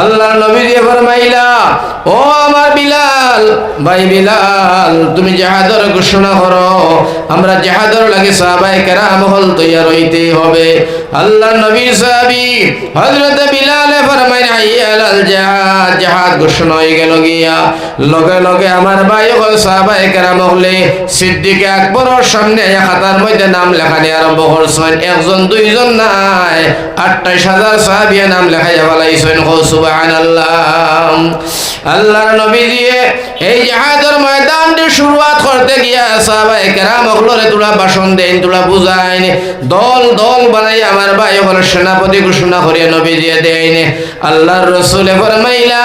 আল্লাহ নবী দিয়ে ফরমাইলা, ও আমার বিলাল, ভাই বিলাল, তুমি জাহাদর ঘোষণা করো। আমরা জাহাদর লাগে সাহাবায়ে কেরাম হল তৈয়ার হইতে হবে। আল্লাহ নবী সাহাবী হযরত বিলালে ফরমাইন হাইয়াল জাহাদ জাহাদ ঘোষণা হয়ে গেল গিয়া। লগে লগে আমার ভাই হল সাহাবায়ে কেরাম হলে সিদ্দিকে আকবরের সামনে খাতার মধ্যে নাম লেখানি আরম্ভ করছেন। একজন, দুইজন নাই আটটাইশ হাজার সাহাবিয়া নাম লেখাইয়া ফেলাইছেন। সুবহানাল্লাহ। আল্লাহর নবী দিয়ে এই জাহাজের ময়দানটি শুরুয়াত করতে গিয়া সাহাবায়ে কেরাম হলরে তোলা ভাষণ দেন তোলা বুঝাইন, দল দল বানাই আমার ভাই হল সেনাপতি ঘোষণা করিয়া নবী দিয়ে দেন। আল্লাহর রসুলে ফরমাইলা,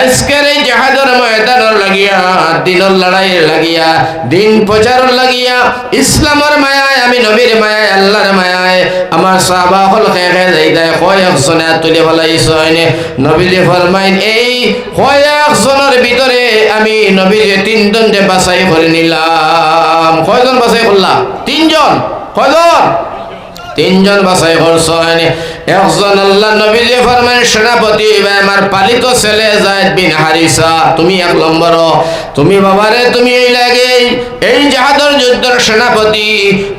আজকের এই জাহাজের ময়দানের লাগিয়া, দিনের লড়াইয়ের লাগিয়া, দিন প্রচারের লাগিয়া, ইসলামের মায়ায়, আমি নবীর মায়ায়, আল্লাহর মায়ায়, আমার সাহাবা হল খেয়ে খেয়ে যাই দেয় কয়েকজনে তুলে ফেলাইছেন নবীজি ফরমাইন, এই কয়েকজনের ভিতরে আমি নবীজি তিনজনকে বাছাই করে নিলাম। কয়জন বাছাই করলাম? তিনজন। কয়জন? তিনজন বাছাই একজন আল্লাহ যে ফরমান সেনাপতি আমার পালিত ছেলে জায়দ বিন হারিসা। তুমি এক নম্বর। তুমি বাবারে, তুমি এই লাগে এই জাহাদর যুদ্ধের সেনাপতি।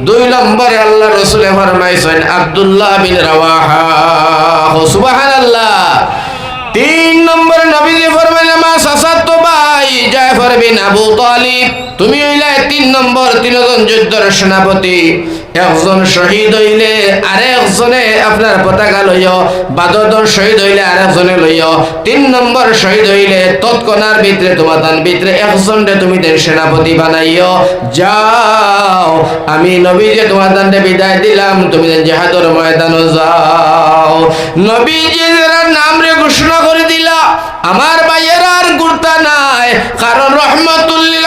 দুই নম্বরে আল্লাহ রসুলে ফরমাইছেন আব্দুল্লাহ বিন রাওয়াহা। সুবহানাল্লাহ। তিন নম্বর নবী জাফর বিন আবু তালিব, তুমি হইলে তিন নম্বর তিনজন যুদ্ধের সেনাপতি। একজন শহীদ হইলে আপনার পতাকা লইয় বাদরজন শহীদ হইলে লইয়। তিন নম্বর শহীদ হইলে তৎক্ষণার ভিতরে তোমার তার ভিতরে তুমি সেনাপতি যাও, আমি নবী যে তোমার দান্ডে বিদায় দিলাম, তুমি জেহাদর ময়দানও যাও। নবী নাম রে ঘোষণা করে দিলা, আমার ভাইয়ের আর কারণ রহমতুল্লিল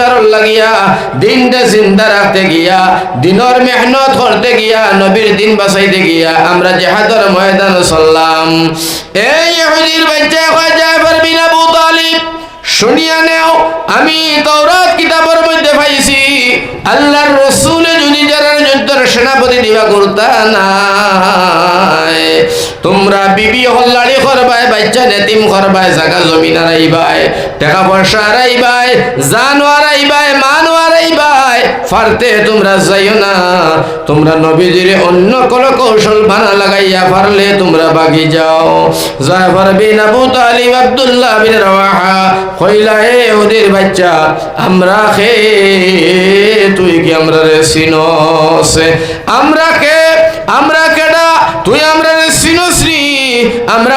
প্রচার লাগিয়া, দিনটা জিন্দা রাখতে গিয়া, দিনের মেহনত করতে গিয়া, নবীর দিন বাঁচাইতে গিয়া আমরা জেহাদর ময়দান চললাম। এই বাচ্চা জাফর বিন আবু তালিব। শুনিয়া নেও, আমি তৌরাত কিতাবের মধ্যে পাইছি। আল্লাহর রসুলে যদি যারা যুদ্ধের সেনাপতি দিবা করতা নাই, তোমরা বিবি হল্লাড়ি করবাই বাচ্চা নেতিম করবাই জাগা জমিন আরাইবাই টাকা পয়সা আরাইবাই জানোয়ার মানো আরাইবাই ফারতে তোমরা যাইও না। তোমরা নবীজির অন্য কোন কৌশল বানা লাগাইয়া পারলে তোমরা বাগি যাও। জাফর বিন আবু তালিব আব্দুল্লাহ বিন রাওয়াহা কইলা হে ওদের বাচ্চা, আমরা খে তুই কি আমরা রে সিনস? আমরা কে? আমরা কেডা? তুই আমরা রে সিনশ্রী আমরা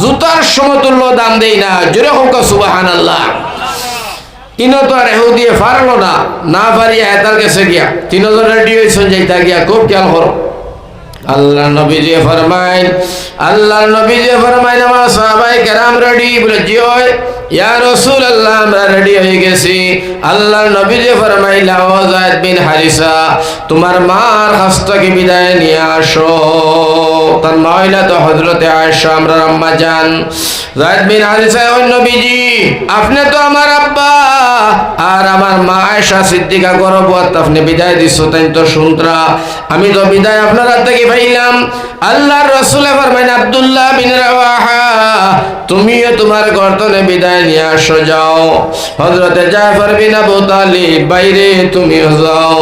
জুতার সমতুল্য দাম দেই না। জোরে হোক সুবহানাল্লাহ। ইনো তো আর এহু দিয়ে পারল না না পারিয়া হেতার কাছে গিয়া, তিনজন রেডি হয়েছেন যাইতা গিয়া খুব খেয়াল করো। আল্লাহ নবী যে ফরমাইন আল্লাহ নবী যে ফরমাইন, আমার সাহাবাই কেরাম রেডি বলে, জি হয়। আমরা রেডি হয়ে গেছি। হারিসা, তোমার বিদায় নিয়ে তার জান আপনি তো আমার আব্বা, আর আমার মা আয়েশা সিদ্দিকা গর্ভবত, আপনি বিদায় দিচ্ছ তাই তো শুনতরা আমি তো বিদায় আপনার হাত থেকে পাইলাম। আল্লাহর রসুল আব্দুল্লাহ বিন তুমিও তোমার গর্তনে বিদায় নিয়ে আসো, যাও। হজরতে জাফর বিন আবু তালিব, বাইরে তুমিও যাও।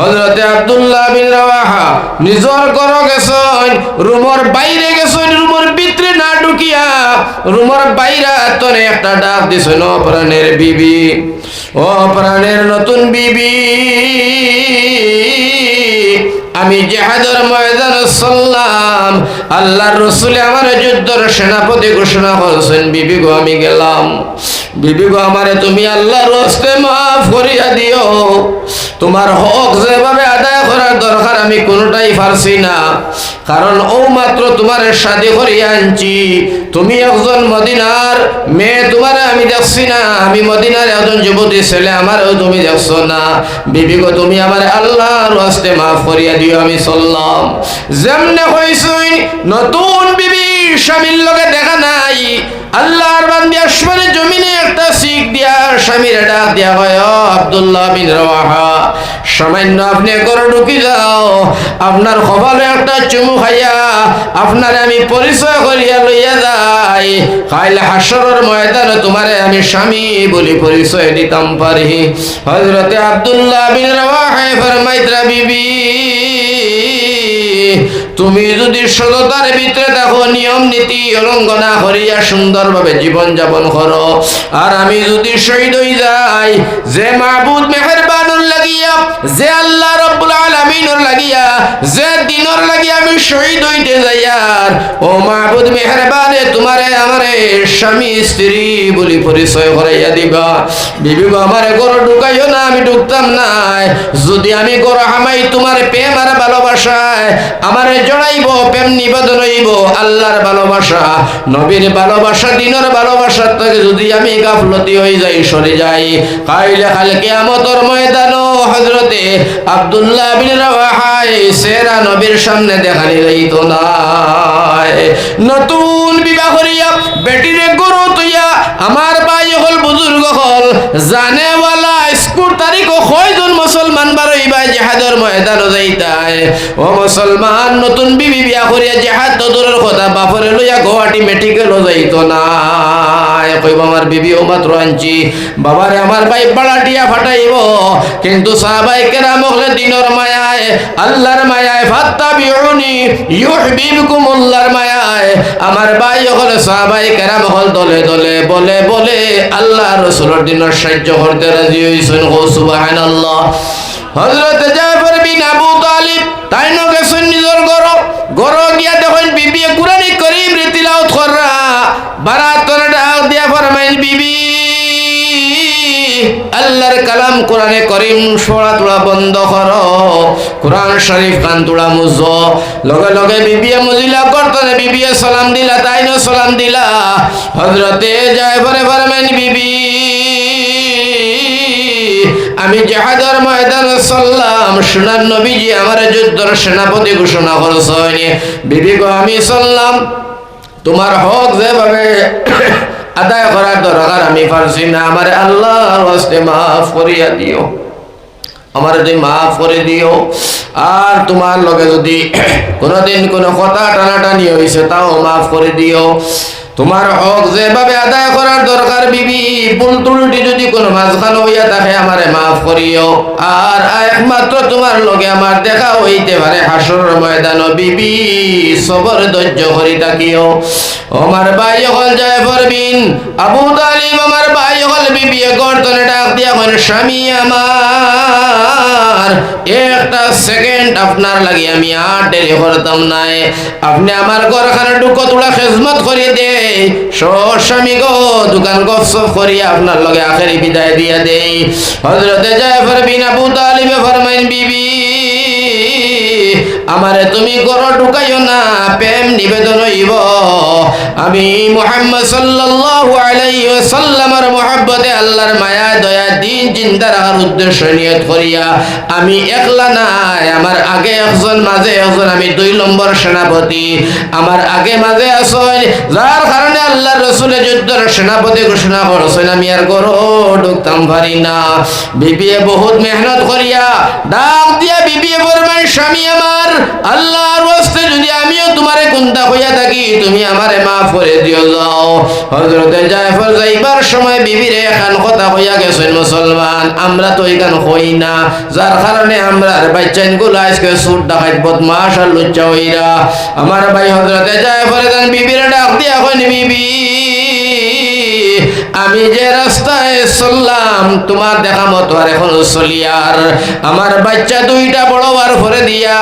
হজরতে আব্দুল্লাহ বিন রাওয়াহা, নিজর কর গেছন, রুমর বাইরে গেছন, রুমর ভিতরে না ঢুকিয়া, রুমর বাইরে তনে একটা ডাক দিছ ন প্রাণের বিবি। ও প্রাণের নতুন বিবি, আমি জেহাদর ময়দান চললাম। আল্লাহর রসুলে আমার যুদ্ধর সেনাপতি ঘোষণা করছেন, বিবি গো, আমি গেলাম। বিবি গো, আমারে তুমি আল্লাহর রস্তে মাফ করিয়া দিও। তোমার হক যেভাবে আদায় দরকার আমি কোনোটাই পারছি না। কারণ ও মাত্র তোমার শাদি করিয়া আনছি। তুমি একজন মদিনার মেয়ে, তোমার আমি দেখছি না। আমি মদিনার একজন যুবতী ছেলে, আমারও তুমি দেখছ না। বিবি গো তুমি আমার আল্লাহর হস্তে মাফ করিয়া দিও আমি চললাম। যেমনে হইছুই নতুন বিবি স্বামীর লগে দেখা নাই। আল্লাহর বান্দি আসমানে জমিনে একটা শিখ দিয়া স্বামীর ডাক দিয়া হয় আব্দুল্লাহ বিন রওয়াহা। সামান্য আপনি করে ঢুকি যাও। আপনার কপালে একটা চুমু খাইয়া আপনার আমি পরিচয় করিয়া লইয়া যাই। কাইলে হাসরের ময়দানে তোমারে আমি স্বামী বলি পরিচয় দিতাম পারি। হযরতে আব্দুল্লাহ বিন রওয়াহা ফরমাইতরা বিবি, তুমি যদি সততার ভিতরে দেখো, নিয়ম নীতি অলঙ্ঘনা করিয়া সুন্দরভাবে জীবন যাপন করো। আর আমি যদি শহীদ হই যাই, যে মাহবুদ মেহেরবানুর লাগিয়া যে আল্লাহ রব্বুল আলামিনুর লাগিয়া, যে দিনর লাগিয়া আমি শহীদ হইতে যাই আর ও মাহবুদ মেহেরবানে তোমারে আমারে স্বামী, স্ত্রী বলি পরিচয় করাইয়া দিবা। বিবি আমারে গরু ঢুকাইও না, আমি ঢুকতাম নাই। যদি আমি গরু হামাই, তোমার প্রেম আর ভালোবাসায়, আমারে জড়াইব, প্রেম নিবেদন হইব, আল্লাহর ভালোবাসা, নবীর ভালোবাসা, দিনের ভালোবাসার থেকে যদি আমি গাফলতি হয়ে যাই, সরে যাই। কাইলে কাল কিয়ামতের ময়দান হযরতে আব্দুল্লাহ বিন রাওয়াহাই সেরা নবীর সামনে দেখানি তো নাই। নতুন বিবাহ করিয়া বেটিরে গরু তুইয়া আমার ভাই হল বুজুর্গ হল, জানেওয়ালা স্কুল তারিখ ও কয়জন মুসলমান বারই বা জেহাদর ময়দান যাইতায় ও মুসলমান নতুন বিবি বিয়া করিয়া জেহাদ দূরের কথা বাপরে লইয়া গুয়াহাটি মেডিকেল যাইত না কইব আমার বিবি ও মাত্র আনছি বাবারে আমার ভাই বাড়াটিয়া ফাটাইব। কিন্তু সাহাবাই কেরাম হলে দিনর মায়ায় আল্লাহর মায়ায় ফাত্তা বিউনি ইউহবিবকুম আল্লাহর মায়ায় আমার সাহাবাই কেরাম হল দলে দলে বলে বলে, আল্লাহ রসুলের দিনের সাহায্য করতে রাজি হয়েছেন হো সুবাহান আল্লাহ হজরত জাফর বিন আবু তালিব তাই ন গেছেন নিজের গরো গরো গিয়া দেখেন বিবি কুরআনি আল্লাহর কালাম কোরআনে করিম সোড়া তোড়া বন্ধ কর। কোরআন শরীফ কান তোড়া মুজ লগে লগে বিবিয়ে মুজিলা করতনে বিবিয়ে সালাম দিলা তাই ন সালাম দিলা। হজরতে যায় পরে ফরমাইল বিবি, আমি জাহাজের ময়দানে চললাম। সোনার নবীজি আমার যুদ্ধর সেনাপতি ঘোষণা করছেন। বিবি গো, আমি চললাম। তোমার হক যেভাবে আদায় করার দরকার আমি পারছি না। আমার আল্লাহর হস্তে মাফ করিয়া দিও। আমার যদি মাফ করে দিও। আর তোমার লগে যদি কোনোদিন কোনো কথা টানাটানি হয়েছে তাও মাফ করে দিও। তোমার হক যেভাবে আদায় করার দরকার, বিবি ভুল ত্রুটি যদি কোনো মাঝখানে হইয়া থাকে, আমারে মাফ করিও। আর একমাত্র তোমার লগে আমার দেখা হইতে পারে হাসর ময়দান, বিবি, সবর ধৈর্য করি থাকিও আমার ভাই হল যায় ফরবিন আবু তালিম আমার ভাই হল বিবি গর্তনে ডাক স্বামী আমার। একটা সেকেন্ড আপনার লাগি, আমি আর দেরি করতাম নাই আপনি আমার ঘরখানে ঢুকো, তোলা খেজমত করিয়ে দে। স্বামী গো, দোকান গপ করিয়া আপনার লগে আখেরি বিদায় দিয়া দেই। হজরতে যায় ফরবিন আবু তালিবে ফরমাইন, বিবি আমারে তুমি গর ঢুকাইও না, প্রেম নিবেদন হইব। আমি মুহাম্মদ সাল্লাল্লাহু আলাইহি ওয়াসাল্লামের মহব্বতে আল্লাহর মায়া, দয়া, দিন চিন্তা রাখার উদ্দেশ্য নিয়ত করিয়া আমি একলা নাই। আমার আগে একজন, মাঝে একজন, আমি দুই নম্বর সেনাপতি। আমার আগে মাঝে আসেন যার কারণে আল্লাহ রসুলের যুদ্ধের সেনাপতি ঘোষণা করছেন, আমি আর গরো ঢুকতাম পারি না। বিবিএ বহুত মেহনত করিয়া ডাক দিয়া বিবিএ বলবেন স্বামী আমার, আল্লাহর ওয়াস্তে যদি আমিও তোমারে কুন্তা হইয়া থাকি, তুমি আমারে মাফ করে দিও যাও। হযরতে জায়ফর যাইবার সময় বিবিরে এখান কথা হইয়া গেছেন মুসলমান, আমরা তো এখান হই না। যার কারণে আমরা বাচ্চানগুলো আজকে সুর ডাকাত বদমাশ আর লুচ্চা হইরা। আমার ভাই হযরতে জায়ফর দেন বিবিরে ডাক দিয়া কইনি, বিবি আমি যে রাস্তায় চললাম, তোমার দেখা মতো আর এখন চলি আর। আমার বাচ্চা দুইটা বড় বার করে দিয়া,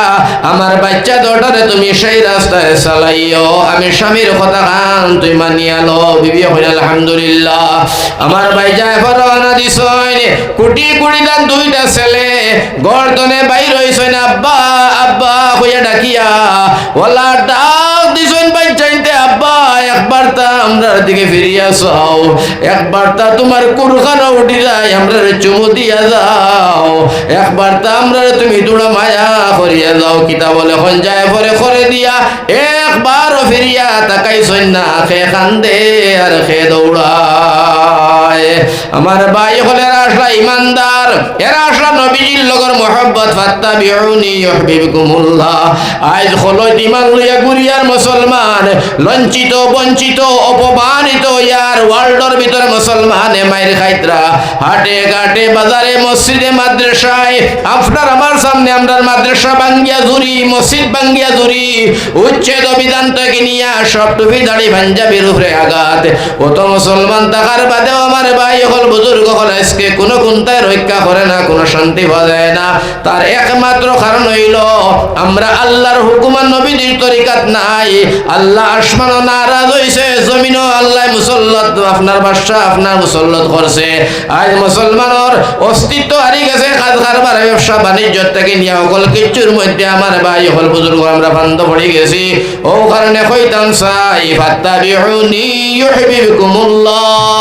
আমার বাচ্চা দুটারে তুমি সেই রাস্তায় চালাইও। আমি স্বামীর কথা খান তুই মানিয়া লো, বিবি হইল আলহামদুলিল্লাহ। আমার ভাই যায় রওনা দিছ কুটি কুড়ি দান দুইটা ছেলে, গর্দনে বাইর হইছে না। আব্বা আব্বা হইয়া ডাকিয়া ওলা ডাক দিছেন ভাই চাইতে আব্বা একবার তা আমরা দিকে ফিরিয়া চাও একবার তা তোমার কুরখানা উঠি যায়, আমরা চুমু দিয়া যাও। একবার তা আমরা তুমি দুড়া মায়া করিয়া যাও। কিতা বলে হন যায়, পরে করে দিয়া একবারও ফিরিয়া তাকাই না খে কান্দে আর খে দৌড়ায় আমার ভাই হলে, এরা আসলা ইমানদার, এরা আসলা নবীজির লগর মোহাব্বত ফাত্তা বিউনি ইউহিবকুমুল্লাহ আজ হলো ইমান লইয়া গুরিয়ার মুসলমান, লঞ্চিত, বঞ্চিত, অপমানিত ইয়ার ওয়ার্ল্ডর ভিতরে মুসলমান মায়ের খাইতরা। হাটে ঘাটে, বাজারে, মসজিদে, মাদ্রাসায়, আপনার আমার সামনে আমরা মাদ্রাসা বাঙ্গিয়া জুরি মসজিদ বাঙ্গিয়া জুরি উচ্ছেদ বিধান থেকে নিয়া সব টুপি দাড়ি পাঞ্জাবির উপরে আঘাত। কত মুসলমান থাকার বাদেও আমার ভাই, হল বুজুর্গ, হল আজকে কোনো কোনটায় রক্ষা করে না, কোনো শান্তি যায় না। তার একমাত্র কারণ হইল, আমরা আল্লাহর হুকুমান নবীদের তরিকাত নাই। আল্লাহ আসমানও নারাজ হইছে জমিনও আল্লাহ মুসল্লত, আপনার বাদশা আপনার মুসল্লত করছে। আজ মুসলমানের অস্তিত্ব হারি গেছে, কাজ কারবার, ব্যবসা, বাণিজ্য থেকে নিয়ে সকল কিচ্ছুর মধ্যে আমার ভাই, হল বুজুর্গ, আমরা বান্ধ পড়ে গেছি। ও কারণে কইতাম সাই, ফাত্তাবিউনি ইউহিবকুমুল্লাহ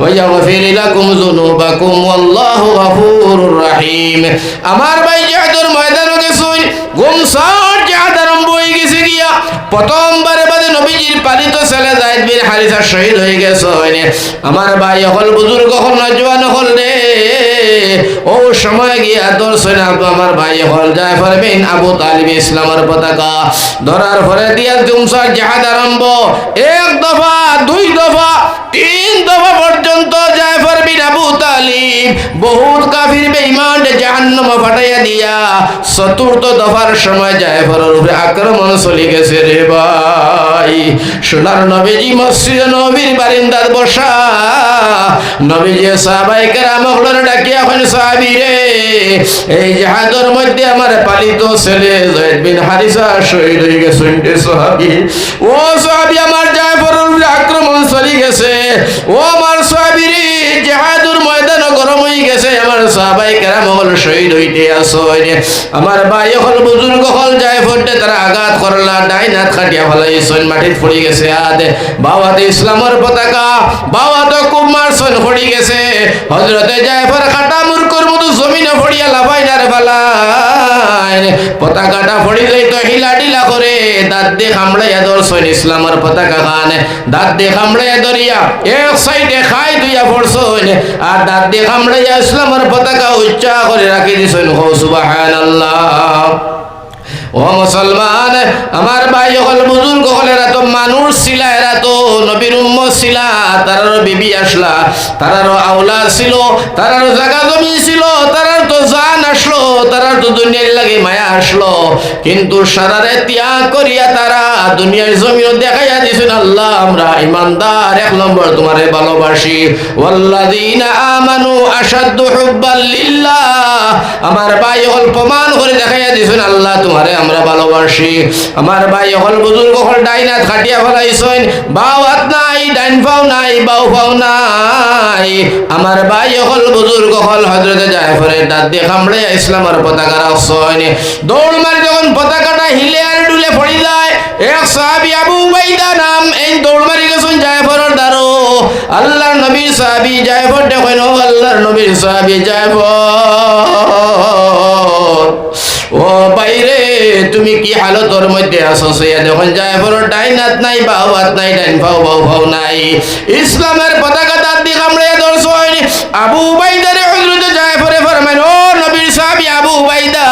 ويغفر لكم ذنوبكم والله غفور رحيم আমার ভাই জাহাদুর ময়দানে গেছুন গুমসার জাহাদ আরম্ভ হয়ে গেছে গিয়া প্রথমবারে বাদে নবীজির পালিত ছেলে জায়েদ বিন হারিসা শহীদ হয়ে গেছে আমার ভাই হল বুজুর্গ হল নজওয়ান হল রে ও সময় গিয়া দর্শন আমার ভাই হল যায় পারবেন আবু তালিব ইসলামের পতাকা ধরার পরে দিয়া গুমসার জাহাদ আরম্ভ এক দফা দুই দফা তিন দফা পর্যন্ত যায় পারবেন কাফির বেঈমান জাহান্নাম ফাটাইয়া দিয়া চতুর্থ দফার সময় উপরে আক্রমণ চলে গেছে রে ভাই। নবীজি, মসজিদ নবীর বারিন্দার বসা। নবীজি সাহাবাই কেরাম সাহাবি রে, এই জাহাজের মধ্যে আমার পালিত ছেলে জয়েদ বিন হারিসা শহীদ হয়ে গেছে সাহাবি। ও সাহাবি, আমার যায় উপরে আক্রমণ চলে গেছে। ও আমার সাহাবি রে জাহাদুর ময়দান গরম হয়ে গেছে আমার সাহাবাই ইসলামের পতাকা গেছে। হজরতে মতো জমিনে পতাকাটা পড়ি হিলা ডিলা করে, দাঁত দিয়ে কামড়াইয়া ধরছইন ইসলামের পতাকা খান। দাঁত দিয়ে কামড়াইয়া ধরিয়া এক সাইডে খাই দুইয়া পড়ছইন আর দাঁত দিয়ে কামড়াইয়া ইসলামের পতাকা উচ্চা করে রাখি দিছইন হো ও মুসলমান, আমার ভাই হল বুজুর্গ হল এরা তো মানুষ ছিল, এরা তো নবীর উম্মত ছিল তারারও বিবি আসলা তারারও আওলা ছিল তারারও জাগা জমি ছিল, তারার তো জান তারার তো দুনিয়ার লাগে মায়া আসলো কিন্তু সারারে ত্যাগ করিয়া তারা দুনিয়ার জমিন দেখাইয়া দিছেন আল্লাহ, আমরা ইমানদার, এক নম্বর তোমারে ভালোবাসি। ওয়াল্লাযীনা আমানু আশাদ্দু হুব্বাল লিল্লাহ, আমার ভাই অল্প মান করে দেখাইয়া দিছেন আল্লাহ, তোমারে আমরা ভালোবাসি। আমার ভাই হল বুজুর্গ হল ডাইনাত খাটিয়া ফেলাইছেন, বাও হাত নাই, ডাইন পাও নাই বাউ পাও নাই। আমার ভাই হল বুজুর্গ হল হজরতে যায় ফরে দাঁত দিয়ে কামড়ে ইসলামের পতাকা রাখছেন দৌড় মারি যখন পতাকাটা হিলে আর ডুলে পড়ে যায়, এক সাহাবি আবু উবাইদা নাম এই দৌড় মারি গেছেন যায় ফরের দারো আল্লাহর নবী সাহাবি যায় ফর দেখেন আল্লাহর নবীর সাহাবি যায় ফর ও বাইরে, তুমি কি হালতর মধ্যে আছো? সইয়া যখন যায় বড় ডাইন হাত নাই বাউ হাত নাই, ডাইন ভাও বাউ ভাও নাই। ইসলামের পতাকা তার দিক আমরা দর্শ আবু বাইদারে হজরত যায় পরে ফরমান ও নবীর সাহাবি আবু উবাইদা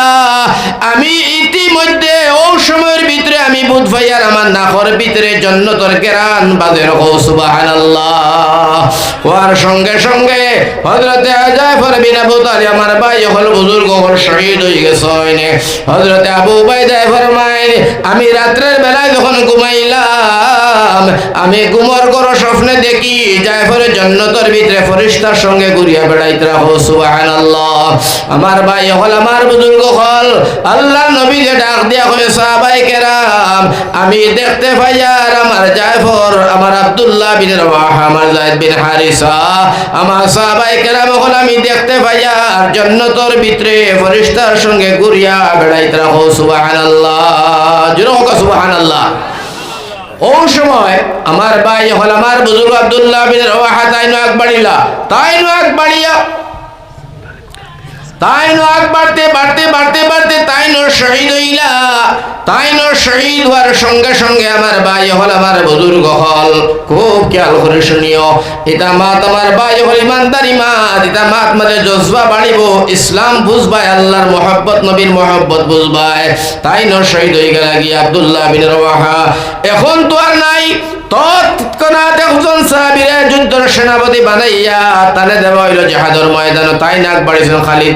আমি ইতিমধ্যে ও সময়ের ভিতরে আমি বুধ ভাইয়ার আমার নাখর ভিতরে জন্য তোর কেরান বাজে রকম সুবহানাল্লাহ। হওয়ার সঙ্গে সঙ্গে হজরতে যায় পরে আবু বুতালি আমার ভাই হল বুজুর্গ হল শহীদ হয়ে গেছে হজরতে আবু উবাইদা ফরমায় আমি রাত্রের বেলায় যখন ঘুমাইলাম আমি গুমর করো স্বপ্নে দেখি যাই পরে জন্নতর ভিতরে ফরিস্তার সঙ্গে ঘুরিয়া বেড়াইতে রাখো, সুবহানাল্লাহ। আমার ভাই হল আমার বুজুর্গ হল, আল্লাহ নবী যে ডাক দিয়া হয়ে সাহাবাই কেরাম, আমি দেখতে পাই আর আমার জায়ফর আমার আব্দুল্লাহ বিন রওয়াহা, আমার জায়েদ বিন হারিসা, আমার সাহাবাই কেরাম হল, আমি দেখতে পাই আর জন্নতর ভিতরে ফরিস্তার সঙ্গে ঘুরিয়া বেড়াইতে রাখো, সুবহানাল্লাহ। জুরো সুবহানাল্লাহ। ওই সময় আমার ভাই হল আমার বুজুর্গ আব্দুল্লাহ বিন রওয়াহা, তাই নাক বাড়িলা তাই নাক বাড়িয়া তাই নাক বাড়তে বাড়তে বাড়তে বাড়তে তাই নো শহীদ হইলা। তাই নো শহীদ হওয়ার সঙ্গে সঙ্গে আমার ভাই হল আমার বুজুর্গ হল খুব খেয়াল করে শুনিও, এটা মাত আমার ভাই হল ইমানদারি মাত এটা মাত মানে জজবা বাড়িব ইসলাম বুঝবাই আল্লাহর মোহাব্বত, নবীর মোহাব্বত বুঝবাই তাই নো শহীদ হয়ে গেল গিয়ে আব্দুল্লাহ বিন রওয়াহা। এখন তো আর নাই। তৎক্ষণাৎ একজন সেনাপতি বানাইয়া তানে দেওয়া হইল জাহাদর ময়দান। তাই নাক বাড়িয়েছেন খালিদ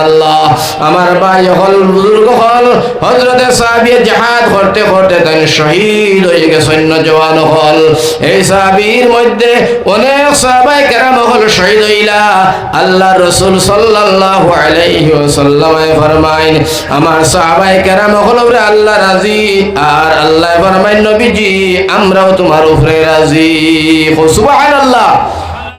আল্লাহ আমার আল্লাহ আল্লাহ আল্লাহ আমরাও তোমার উপরে রাজি। সুবহানাল্লাহ।